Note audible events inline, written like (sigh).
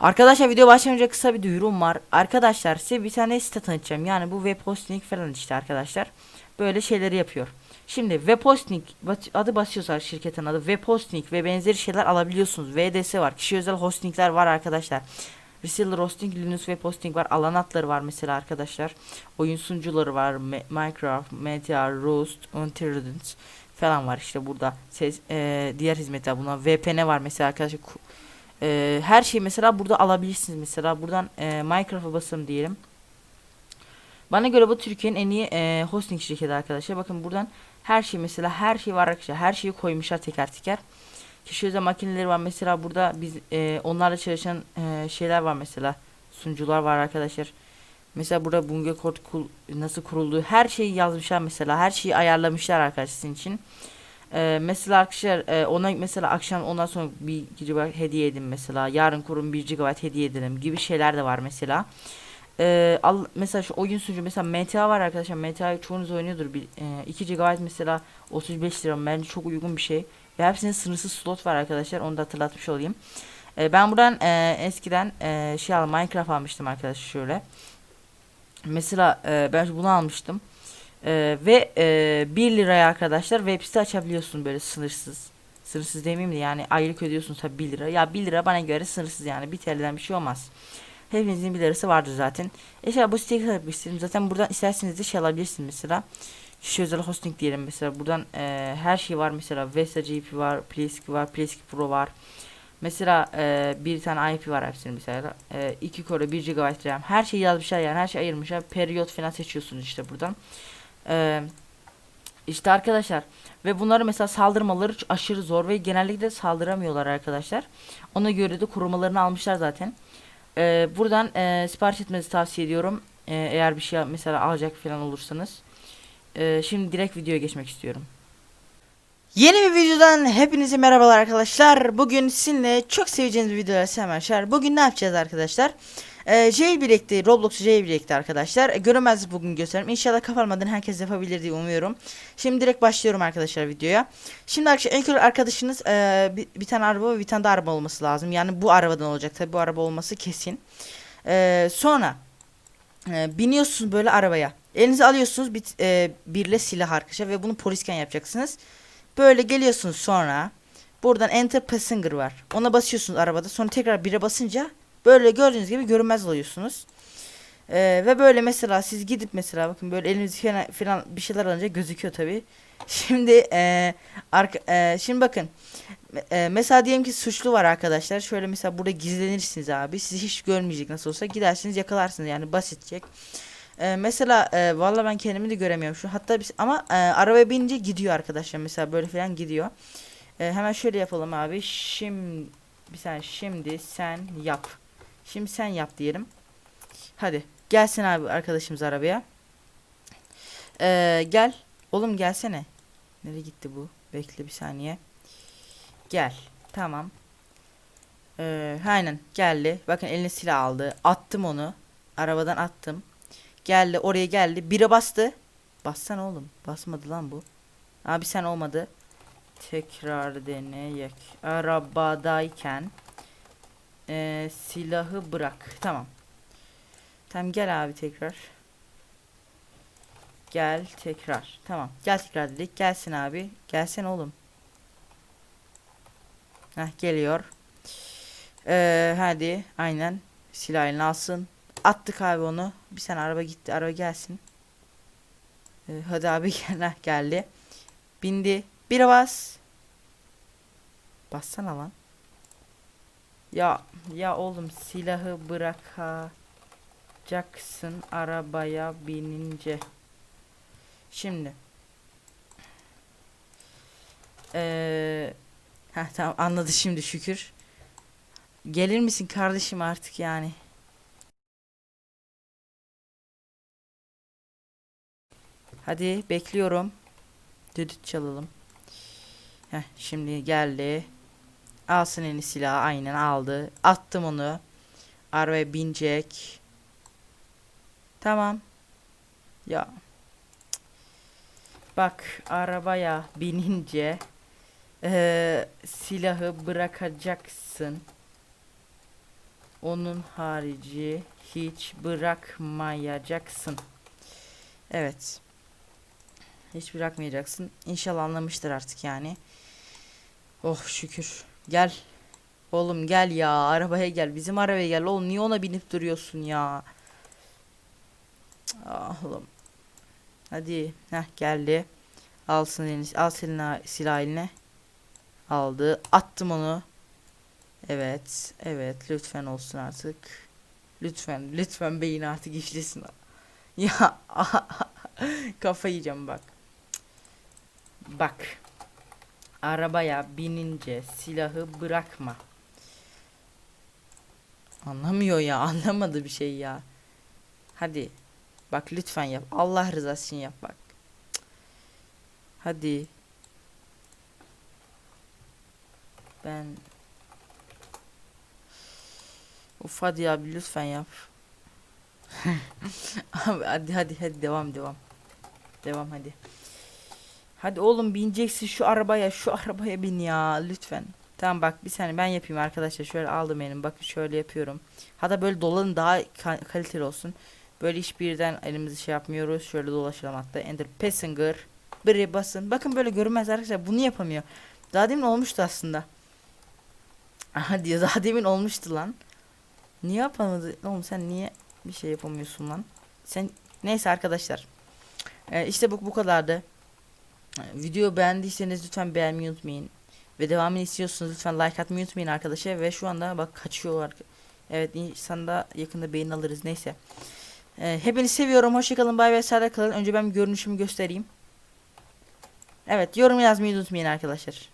Arkadaşlar video başlamadan önce kısa bir duyurum var. Arkadaşlar size bir tane site tanıtacağım. Yani bu web hosting falan işte arkadaşlar. Böyle şeyleri yapıyor. Şimdi web hosting adı basıyorsa şirketin adı web hosting ve benzeri şeyler alabiliyorsunuz. VDS var. Kişi özel hostingler var arkadaşlar. Reseller hosting, Linux web hosting var. Alan adları var mesela arkadaşlar. Oyun sunucuları var. Minecraft, Meteor, Roost, Untirdance falan var işte burada. Ses, eee, diğer hizmetler buna VPN var mesela arkadaşlar. Eee, her şeyi mesela burada alabilirsiniz mesela. Buradan eee Minecraft'a basın diyelim. Bana göre bu Türkiye'nin en iyi eee, hosting şirketi arkadaşlar. Bakın buradan her şey mesela her şey var arkadaşlar. Her şeyi koymuşlar teker teker. Kişi özel makineleri var mesela burada biz eee, onlarla çalışan eee, şeyler var mesela. Sunucular var arkadaşlar. Mesela burada Bunge kod nasıl kurulduğu her şeyi yazmışlar mesela. Her şeyi ayarlamışlar arkadaşlar sizin için. Eee, mesela arkadaşlar eee, ona mesela akşam ondan sonra bir GB hediye edin mesela. Yarın kurun 1 GB hediye edelim gibi şeyler de var mesela. Eee, al, mesela şu oyun sunucu mesela MTA var arkadaşlar. MTA'yı çoğunuz oynuyordur. Bir, 2 GB mesela 35 lira bence çok uygun bir şey. Ve hepsinin sınırsız slot var arkadaşlar. Onu da hatırlatmış olayım. Eee, ben buradan eee, eskiden eee, şey aldım Minecraft almıştım arkadaşlar şöyle. Mesela eee, ben bunu almıştım. Eee, ve eee 1 liraya arkadaşlar web site açabiliyorsun böyle sınırsız. Sınırsız demeyeyim de yani aylık ödüyorsun tabi 1 lira. Ya 1 lira bana göre sınırsız yani 1 TL'den bir şey olmaz. Hepinizin 1 lirası vardır zaten. Mesela bu siteyi istedim. Zaten buradan isterseniz de şey alabilirsiniz mesela. Şu özel hosting diyelim mesela. Buradan eee, her şey var mesela. Vesta GP var, Plesk var, Plesk Pro var. Mesela eee, bir tane IP var hepsinin mesela. Eee 2 core 1 GB RAM. Her şeyi yazmışlar yani her şey ayırmışlar. Periyot falan seçiyorsunuz işte buradan. Eee işte arkadaşlar ve bunları mesela saldırmaları aşırı zor ve genellikle saldıramıyorlar arkadaşlar. Ona göre de korumalarını almışlar zaten. Eee, buradan eee, sipariş etmenizi tavsiye ediyorum. Eee, eğer bir şey mesela alacak falan olursanız. Eee, şimdi direkt videoya geçmek istiyorum. Yeni bir videodan hepinize merhabalar arkadaşlar. Bugün sizinle çok seveceğiniz bir videoya selamlar. Bugün ne yapacağız arkadaşlar? Ee, jailbreak'ti, Roblox jailbreak'ti arkadaşlar. E, göremez bugün göstereyim. İnşallah kapanmadan herkes yapabilir diye umuyorum. Şimdi direkt başlıyorum arkadaşlar videoya. Şimdi arkadaşlar ilk olarak arkadaşınız e, bir, bir tane araba ve bir tane de araba olması lazım. Yani bu arabadan olacak tabi bu araba olması kesin. E, sonra e, biniyorsunuz böyle arabaya. Elinize alıyorsunuz bir, e, birle silah arkadaşlar ve bunu polisken yapacaksınız. Böyle geliyorsunuz sonra buradan enter passenger var. Ona basıyorsunuz arabada. Sonra tekrar bire basınca böyle gördüğünüz gibi görünmez oluyorsunuz. Ee, ve böyle mesela siz gidip mesela bakın böyle eliniz falan, bir şeyler alınca gözüküyor tabi. (laughs) Şimdi e, arka, e, şimdi bakın e, mesela diyelim ki suçlu var arkadaşlar. Şöyle mesela burada gizlenirsiniz abi. Sizi hiç görmeyecek nasıl olsa gidersiniz yakalarsınız yani basitçek. Ee, mesela e, valla ben kendimi de göremiyorum şu hatta biz ama e, arabaya binince gidiyor arkadaşlar mesela böyle falan gidiyor. E, hemen şöyle yapalım abi. Şimdi bir saniye şimdi sen yap. Şimdi sen yap diyelim. Hadi gelsin abi arkadaşımız arabaya. Ee, gel. Oğlum gelsene. Nereye gitti bu? Bekle bir saniye. Gel. Tamam. Ee, aynen geldi. Bakın eline silah aldı. Attım onu. Arabadan attım. Geldi oraya geldi. Bire bastı. Bassana oğlum. Basmadı lan bu. Abi sen olmadı. Tekrar deneyek. Arabadayken eee, silahı bırak. Tamam. Tamam gel abi tekrar. Gel tekrar. Tamam. Gel tekrar dedik. Gelsin abi. Gelsin oğlum. Heh geliyor. Eee, hadi. Aynen. Silah eline alsın. Attık abi onu. Bir sene araba gitti. Araba gelsin. Ee, hadi abi (laughs) gel. Heh, geldi. Bindi. Bir bas. Bassana lan. Ya ya oğlum silahı bırakacaksın arabaya binince. Şimdi. Ee, heh, tamam anladı şimdi şükür. Gelir misin kardeşim artık yani? Hadi bekliyorum. Düdüt çalalım. Heh, şimdi geldi. Alsın elini silahı aynen aldı. Attım onu. Arabaya binecek. Tamam. Ya. Bak arabaya binince eee, silahı bırakacaksın. Onun harici hiç bırakmayacaksın. Evet. Hiç bırakmayacaksın. İnşallah anlamıştır artık yani. Oh şükür. Gel. Oğlum gel ya. Arabaya gel. Bizim arabaya gel. Oğlum niye ona binip duruyorsun ya? Ah oğlum. Hadi. Heh geldi. Alsın elini. Al senin silah eline. Aldı. Attım onu. Evet. Evet. Lütfen olsun artık. Lütfen. Lütfen beyin artık işlesin. (laughs) Ya. (laughs) Kafa yiyeceğim bak. Bak. Arabaya binince silahı bırakma. Anlamıyor ya. Anlamadı bir şey ya. Hadi. Bak lütfen yap. Allah rızası için yap bak. Hadi. Ben Uf hadi abi lütfen yap. (laughs) abi hadi hadi hadi devam devam. Devam hadi. Hadi oğlum bineceksin şu arabaya şu arabaya bin ya lütfen. Tamam bak bir saniye ben yapayım arkadaşlar. Şöyle aldım benim. Bakın şöyle yapıyorum. Hatta böyle dolanın daha ka- kaliteli olsun. Böyle hiçbirden elimizi şey yapmıyoruz. Şöyle dolaşalım hatta. Enter Passenger. Biri basın. Bakın böyle görünmez arkadaşlar. Bunu yapamıyor. Daha demin olmuştu aslında. Aha diyor daha demin olmuştu lan. Niye yapamadı? Oğlum sen niye bir şey yapamıyorsun lan? Sen neyse arkadaşlar. Ee, işte bu bu kadardı. Video beğendiyseniz lütfen beğenmeyi unutmayın. Ve devamını istiyorsanız lütfen like atmayı unutmayın arkadaşlar. Ve şu anda bak kaçıyor. arka- Evet insanda yakında beğeni alırız neyse. Ee, hepinizi seviyorum. Hoşçakalın. Bay ve sağda kalın. Önce ben görünüşümü göstereyim. Evet yorum yazmayı unutmayın arkadaşlar.